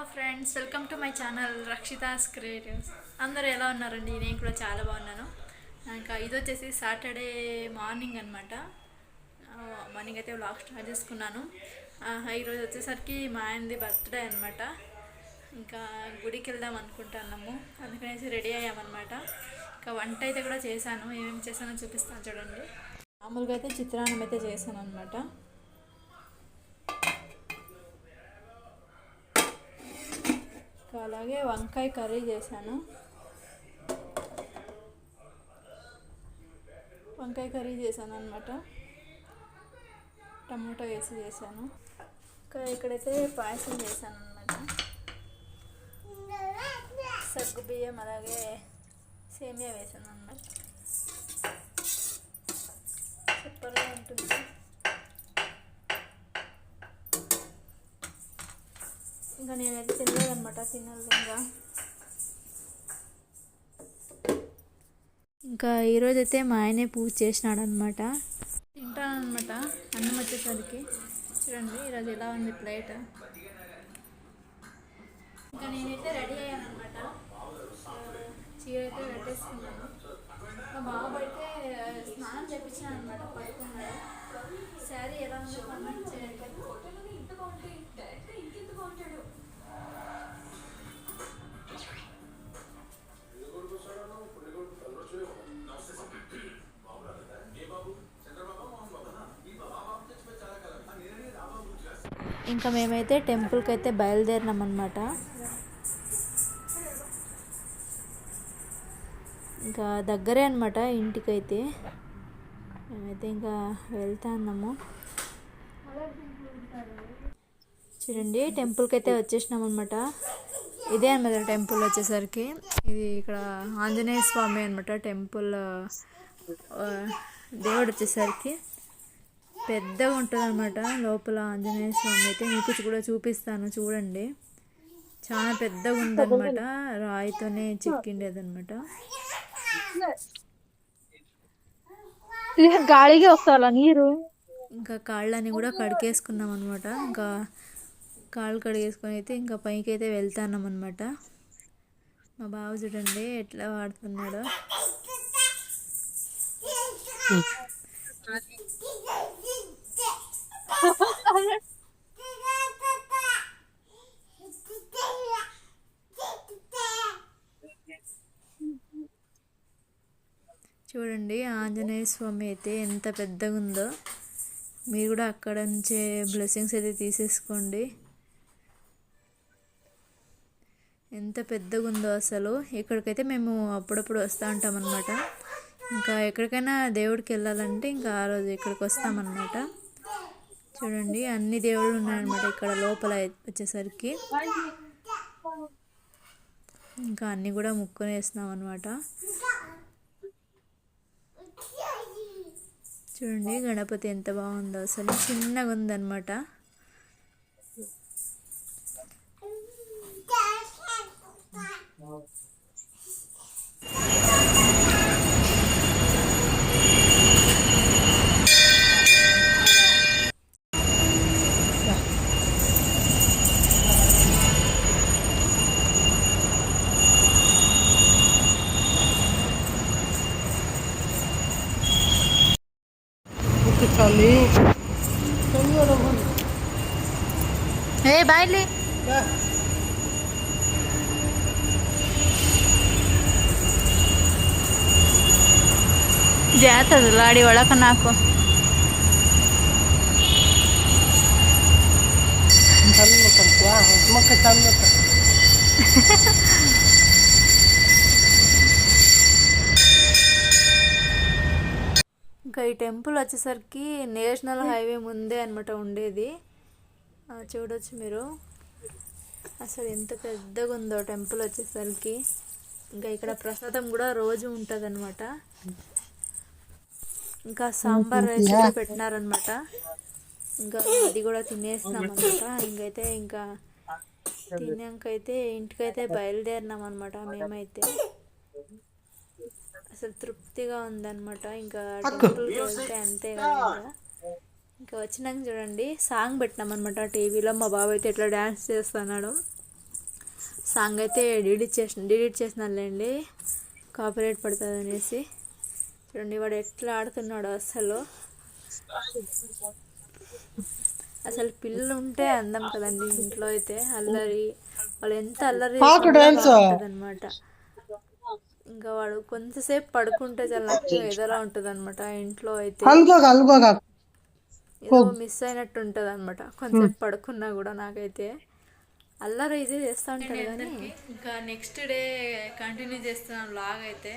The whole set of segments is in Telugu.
Hello friends welcome to my channel Rakshitha's creatives. అందరూ ఎలా ఉన్నారండి? నేను కూడా చాలా బాగున్నాను. ఇంకా ఇది వచ్చేసి సాటర్డే మార్నింగ్ అనమాట మార్నింగ్ అయితే వ్లాగ్ స్టార్ట్ చేసుకున్నాను. ఈరోజు వచ్చేసరికి మా ఆయనది బర్త్డే అనమాట ఇంకా గుడికి వెళ్దాం అనుకుంటున్నాము. అందుకనేసి రెడీ అయ్యామన్నమాట ఇంకా వంట అయితే కూడా చేశాను. ఏమేమి చేశానో చూపిస్తాను చూడండి. మామూలుగా అయితే చిత్రాన్నం అయితే చేశాను అనమాట అలాగే వంకాయ కర్రీ చేశాను. వంకాయ కర్రీ చేశాను అనమాట టమాటో వేసి చేశాను. ఇంకా ఇక్కడైతే పాయసం చేశాను అనమాట సగ్గు బియ్యం అలాగే సేమియా వేసాను అనమాట సూపర్గా ఉంటుంది. ఇంకా నేనైతే తినలేదనమాట తినాలి ఇంకా. ఇంకా ఈరోజు అయితే మా ఆయనే పూజ చేసినాడు అనమాట తింటానమాట అన్నం వచ్చేసరికి. చూడండి ఈరోజు ఎలా ఉంది ప్లేట్. ఇంకా నేనైతే రెడీ అయ్యాను అనమాట చీర అయితే పెట్టేసుకున్నాను మా బాబు అయితే స్నానం చేపించాను అనమాట పడుకున్నాడు శారీ ఎలా ఉందో కామెంట్ చేయండి. ఇంకా మేమైతే టెంపుల్కి అయితే బయలుదేరినాం అనమాట ఇంకా దగ్గరే అనమాట ఇంటికైతే. మేమైతే ఇంకా వెళ్తా ఉన్నాము చూడండి టెంపుల్కి అయితే వచ్చేసినాం అనమాట ఇదే అనమాట టెంపుల్ వచ్చేసరికి. ఇది ఇక్కడ ఆంజనేయ స్వామి అనమాట టెంపుల్. దేవుడు వచ్చేసరికి. పెద్దగా ఉంటుంది అనమాట లోపల ఆంజనేయ స్వామి అయితే. మీకు కూడా చూపిస్తాను చూడండి. చాలా పెద్దగా ఉందన్నమాట. రాయితోనే చెక్కిండేది అనమాట ఇది గాలిಗೆ వస్తాలా నీరు? ఇంకా కాళ్ళని కూడా కడిగేసుకున్నాం అనమాట ఇంకా కాళ్ళు కడిగేసుకొని అయితే ఇంకా పైకి అయితే వెళ్తాన్నాం అనమాట మా బావ చూడండి ఎట్లా వాడుతున్నాడో. చూడండి ఆంజనేయ స్వామి అయితే ఎంత పెద్దగా ఉందో మీరు కూడా అక్కడ నుంచే బ్లెస్సింగ్స్ అయితే తీసేసుకోండి. ఎంత పెద్దగా ఉందో అసలు. ఇక్కడికైతే మేము అప్పుడప్పుడు వస్తూ ఉంటాం ఇంకా ఎక్కడికైనా దేవుడికి వెళ్ళాలంటే ఇంకా ఆ రోజు ఇక్కడికి వస్తామన్నమాట. చూడండి అన్ని దేవుళ్ళు ఉన్నాయన్నమాట ఇక్కడ లోపల వచ్చేసరికి. ఇంకా అన్నీ కూడా ముక్కుని వేస్తున్నాం అనమాట చూడండి గణపతి ఎంత బాగుందో. అసలు చిన్నగా ఉందన్నమాట. ఏ ಬಾಯ್ಲಿ ಜಾತದ ಲಾಡಿ ಒಳಕ ನಾಕು ఇంకా ఈ టెంపుల్ వచ్చేసరికి నేషనల్ హైవే ముందే అనమాట ఉండేది ఆ, చూడొచ్చు మీరు. అసలు ఎంత పెద్దగా ఉందో టెంపుల్ వచ్చేసరికి. ఇంకా ఇక్కడ ప్రసాదం కూడా రోజు ఉంటుంది అనమాట ఇంకా సాంబార్ రైస్ కూడా పెట్టినారనమాట ఇంకా అది కూడా తినేసినాం అనమాట ఇంకైతే ఇంకా తినాకైతే ఇంటికైతే బయలుదేరినాం అనమాట మేమైతే. అసలు తృప్తిగా ఉందన్నమాట. ఇంకా టెంపుల్కి వెళ్తే అంతే కదా ఇంకా. వచ్చినాక చూడండి సాంగ్ పెట్టినాం అనమాట టీవీలో. మా బాబు అయితే ఎట్లా డ్యాన్స్ చేస్తున్నాడు. సాంగ్ అయితే డిలీట్ చేసిన డిలీట్ చేసినానులేండి. కాపీరైట్ పడుతుంది అనేసి చూడండి వాడు ఎట్లా ఆడుతున్నాడు అసలు అసలు పిల్లలు ఉంటే అందం కదండి ఇంట్లో అయితే. అల్లరి వాళ్ళు ఎంత అల్లరి అనమాట ఇంకా వాడు కొంతసేపు పడుకుంటే చాలా ఏదోలా ఉంటుంది అనమాట ఇంట్లో అయితే. ఏదో మిస్ అయినట్టు ఉంటుంది అనమాట కొంచెం పడుకున్నా కూడా నాకైతే. అల్లరి ఇది చేస్తూ ఉంటాడు కానీ ఇంకా నెక్స్ట్ డే కంటిన్యూ చేస్తున్నాం లాగ్ అయితే.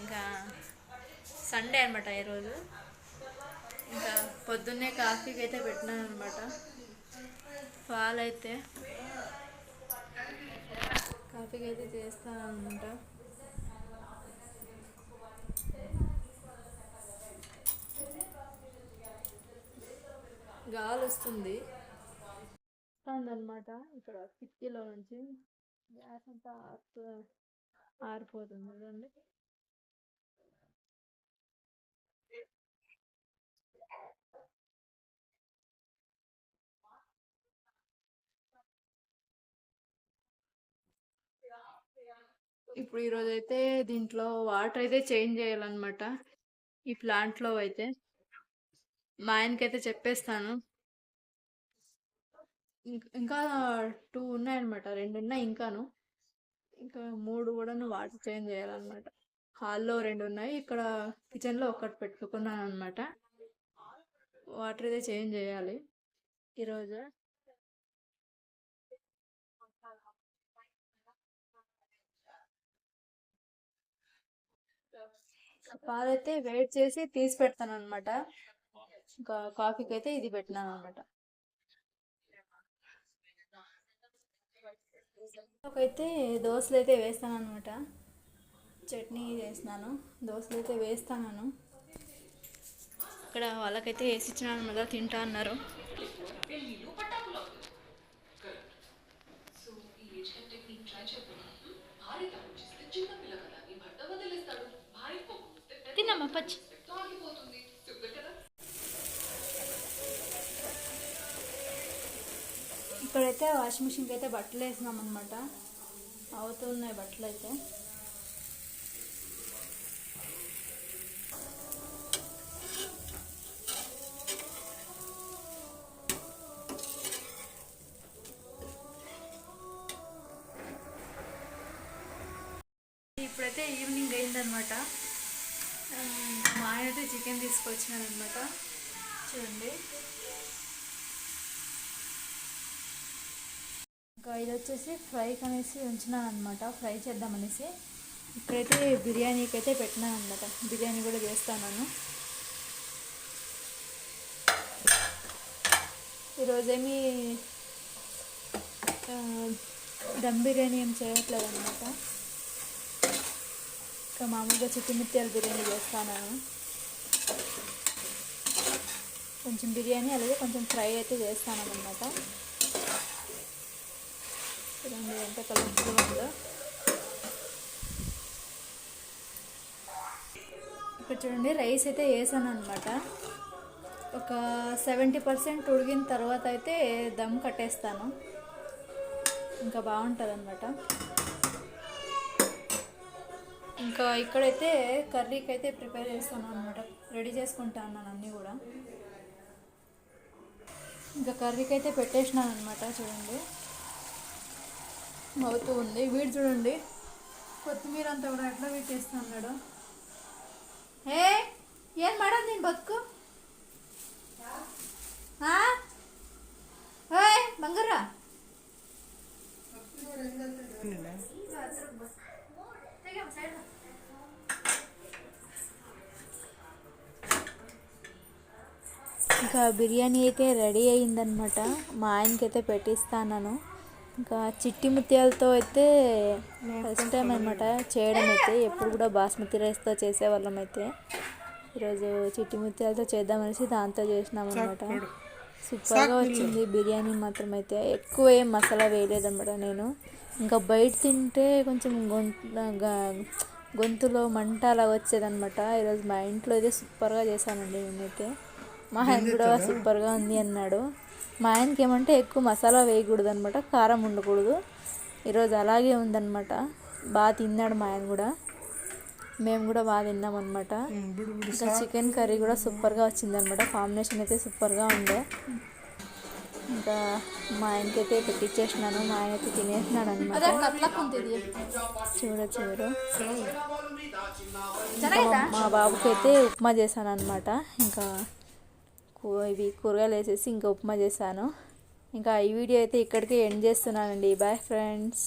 ఇంకా సండే అనమాట ఈరోజు ఇంకా పొద్దున్నే కాఫీకి అయితే పెట్టినాను అనమాట పాలైతే. కాఫీకి అయితే చేస్తాను అనమాట గాలి వస్తుంది అనమాట ఇక్కడ కిటికీలో నుంచి గ్యాస్ అంతా ఆరిపోతుంది చూడండి. ఇప్పుడు ఈరోజు అయితే దీంట్లో వాటర్ అయితే చేంజ్ చేయాలన్నమాట. ఈ ప్లాంట్లో అయితే మా ఆయనకైతే చెప్పేస్తాను. ఇంకా టూ ఉన్నాయన్నమాట. రెండు ఉన్నాయి ఇంకాను. ఇంకా మూడు కూడా వాటర్ చేంజ్ చేయాలన్నమాట. హాల్లో రెండు ఉన్నాయి ఇక్కడ కిచెన్లో ఒకటి పెట్టుకున్నాను అనమాట వాటర్ అయితే చేంజ్ చేయాలి. ఈరోజు. పాలైతే వెయిట్ చేసి తీసి పెడతాను అనమాట ఇంకా కాఫీకి అయితే ఇది పెట్టినాను అనమాట అయితే దోశలు అయితే వేస్తాను అనమాట చట్నీ చేసినాను దోశలు అయితే వేస్తాను ఇక్కడ వాళ్ళకైతే వేసి ఇచ్చినాను అనమాట తింటా అన్నారు. తిన్నమ్మా పచ్చి? ఇక్కడైతే వాషింగ్ మిషన్కి అయితే బట్టలు వేసినాం అనమాట అవుతున్నాయి బట్టలు అయితే. ఇప్పుడైతే ఈవినింగ్ అయిందనమాట మా ఆయన అయితే చికెన్ తీసుకొచ్చినారనమాట చూడండి. ఇంకా ఇది వచ్చేసి ఫ్రైకి అనేసి ఉంచినాను అనమాట ఫ్రై చేద్దామనేసి ఇక్కడైతే బిర్యానీకి అయితే పెట్టినాను అనమాట బిర్యానీ కూడా చేస్తాను ఈరోజేమి దమ్ బిర్యానీ ఏం చేయట్లేదు అనమాట ఇంకా మామూలుగా చిట్టుమిత్యాల బిర్యానీ చేస్తాను కొంచెం బిర్యానీ అలాగే కొంచెం ఫ్రై అయితే చేస్తాను అనమాట ఎంత కలర్ఫుల్గా ఉందో. ఇక్కడ చూడండి రైస్ అయితే వేసాను అనమాట ఒక సెవెంటీ పర్సెంట్ ఉడికిన తర్వాత అయితే దమ్ కట్టేస్తాను. ఇంకా బాగుంటుంది అనమాట ఇంకా ఇక్కడైతే కర్రీకి అయితే ప్రిపేర్ చేస్తాను అనమాట రెడీ చేసుకుంటా అన్నాను అన్నీ కూడా. ఇంకా కర్రీకి అయితే పెట్టేసినాను అనమాట చూడండి. అవుతూ ఉంది. వీడు చూడండి. కొత్తిమీర అంతా కూడా ఎట్లా వీటేస్తా ఉన్నాడు ఏ? ఏం మేడం నేను బతుకు? ఓయ్ బంగారా. ఇంకా బిర్యానీ అయితే రెడీ అయిందనమాట మా ఆయనకి అయితే పెట్టిస్తాను ఇంకా చిట్టి ముత్యాలతో అయితే ఫస్ట్ టైం అనమాట చేయడం అయితే ఎప్పుడు కూడా బాస్మతి రైస్తో చేసేవాళ్ళం అయితే. ఈరోజు చిట్టి ముత్యాలతో చేద్దామనేసి దాంతో చేసినాం అనమాట సూపర్గా వచ్చింది బిర్యానీ మాత్రం అయితే ఎక్కువ ఏం మసాలా వేయలేదన్నమాట నేను. ఇంకా బయట తింటే కొంచెం గొంతు గొంతులో మంట అలా వచ్చేదన్నమాట. ఈరోజు మా ఇంట్లో అయితే సూపర్గా చేశానండి నేనైతే. మా ఆయన కూడా సూపర్గా ఉంది అన్నాడు. మా ఆయనకి ఏమంటే ఎక్కువ మసాలా వేయకూడదు అనమాట కారం ఉండకూడదు. ఈరోజు అలాగే ఉందన్నమాట బాగా తిన్నాడు మా ఆయన కూడా. మేము కూడా బాగా తిన్నాం అనమాట ఇంకా చికెన్ కర్రీ కూడా సూపర్గా వచ్చిందనమాట. కాంబినేషన్ అయితే సూపర్గా ఉండే. ఇంకా మా ఆయనకైతే పెట్టించేసినాను మా ఆయన అయితే తినేసినాడు అనమాట చూడొచ్చు మీరు మా- మా బాబుకి అయితే ఉప్మా చేశాను అనమాట ఇంకా ఇవి కూరగాయలు వేసేసి ఇంకా ఉప్మా చేశాను. ఇంకా ఈ వీడియో అయితే ఇక్కడికే ఎండ్ చేస్తున్నానండి. Bye friends